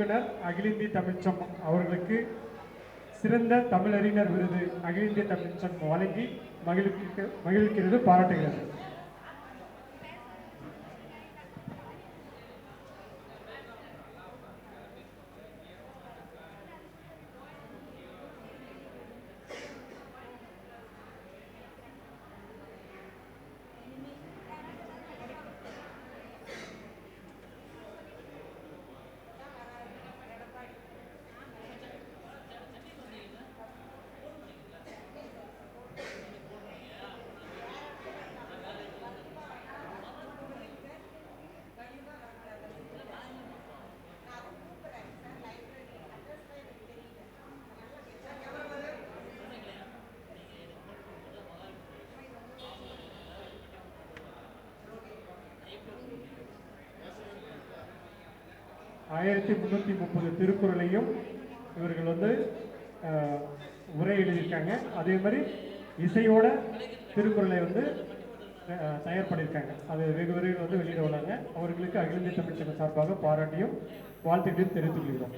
இயக்குனர் அகில இந்திய தமிழ்ச்சங்கம் அவர்களுக்கு சிறந்த தமிழறிஞர் விருது அகில இந்திய தமிழ்ச்சங்கம் வழங்கி மகிழ்விக்க மகிழ்விக்கிறது பாராட்டுகிறது. ஆயிரத்தி முந்நூற்றி முப்பது திருக்குறளையும் இவர்கள் வந்து உரை எழுதியிருக்காங்க. அதே மாதிரி இசையோட திருக்குறளை வந்து தயார் பண்ணியிருக்காங்க. அது வெகு விரைவில் வந்து வெளியிட வராங்க அவர்களுக்கு அகில இந்திய தமிழ்ச்சங்க சார்பாக பாராட்டியும் வாழ்த்துக்களையும் தெரிவித்துக் கொள்கிறோம்.